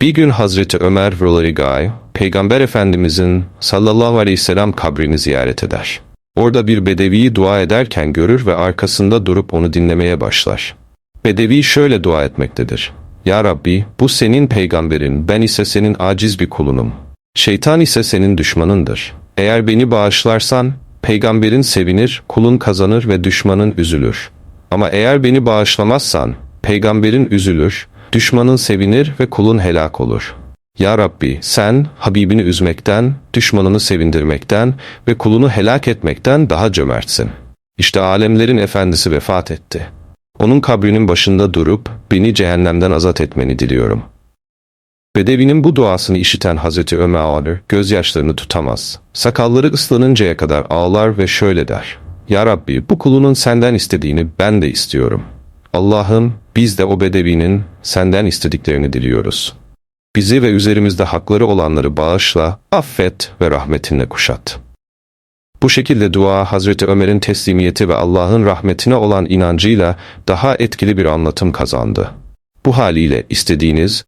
Bir gün Hazreti Ömer Rolarigay, Peygamber Efendimizin sallallahu aleyhi ve sellem kabrini ziyaret eder. Orada bir bedeviyi dua ederken görür ve arkasında durup onu dinlemeye başlar. Bedevi şöyle dua etmektedir. Ya Rabbi, bu senin peygamberin, ben ise senin aciz bir kulunum. Şeytan ise senin düşmanındır. Eğer beni bağışlarsan, peygamberin sevinir, kulun kazanır ve düşmanın üzülür. Ama eğer beni bağışlamazsan, peygamberin üzülür, düşmanın sevinir ve kulun helak olur. Ya Rabbi, sen Habibini üzmekten, düşmanını sevindirmekten ve kulunu helak etmekten daha cömertsin. İşte alemlerin efendisi vefat etti. Onun kabrinin başında durup beni cehennemden azat etmeni diliyorum. Bedevinin bu duasını işiten Hazreti Ömer gözyaşlarını tutamaz. Sakalları ıslanıncaya kadar ağlar ve şöyle der. Ya Rabbi bu kulunun senden istediğini ben de istiyorum. Allah'ım biz de o bedevinin senden istediklerini diliyoruz. Bizi ve üzerimizde hakları olanları bağışla, affet ve rahmetinle kuşat. Bu şekilde dua Hazreti Ömer'in teslimiyeti ve Allah'ın rahmetine olan inancıyla daha etkili bir anlatım kazandı. Bu haliyle istediğiniz